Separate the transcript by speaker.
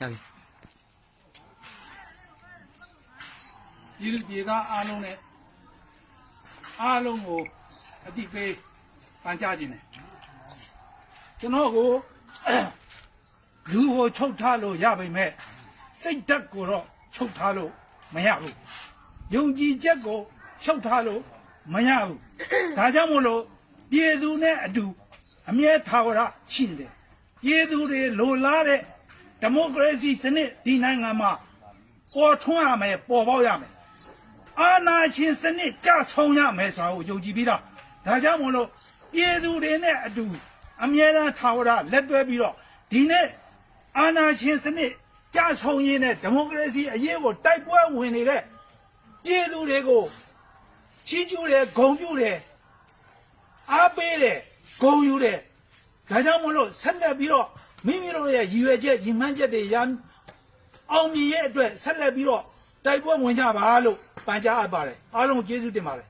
Speaker 1: ရပြီ
Speaker 2: ပြည်သူပြည်သားအားလုံးနဲ့အားလုံးကိုအတိပေးပန်ကြားခြင်းတယ်ကျွန်တော်ကိုလူကိုချုပ်ထားလို့ရပါမယ်စိတ်ဓာတ်ကိုတော့ချုပ်ထားလို့မရဘူးယုံကြည်ချက်ကိုချုပ်ထားလို့မရဘူးဒါကြောင့်မို့လို့ပြည်သူနဲ့အတူအမြဲထာဝရရှိနေတယ်ပြည်သူတွေလိုလားတဲ့ ဒီမိုကရေစီစနစ်ဒီနိုင်ငံမှာပေါ်ထွန်းရမယ်ပေါ်ပေါက်ရမယ်အာနာရှင်စနစ်ကြဆုံးရမယ်ဆိုတာကိုယုံကြည်ပြီးတော့ဒါကြောင့်မို့လို့ပြည်သူတွေနဲ့အတူအမြဲတမ်းထာဝရလက်တွဲပြီးတော့ဒီနေ့အာနာရှင်စနစ်ကြဆုံးရေးနဲ့ဒီမိုကရေစီအရေးကိုတိုက်ပွဲဝင်နေတဲ့ပြည်သူတွေကိုချီးကျူးတယ်ဂုဏ်ပြုတယ်အားပေးတယ်ဂုဏ်ယူတယ်ဒါကြောင့်မို့လို့ဆက်လက်ပြီးတော့ မိမိတို့ရဲ့ရည်ရွယ်ချက်ရည်မှန်းချက်တွေရမ်းအောင်မြင်ရဲ့အတွက်ဆက်လက်ပြီးတော့တိုက်ပွဲဝင်ကြပါလို့ပန်ကြားအပ်ပါတယ်အားလုံးကိုကျေးဇူးတင်ပါတယ်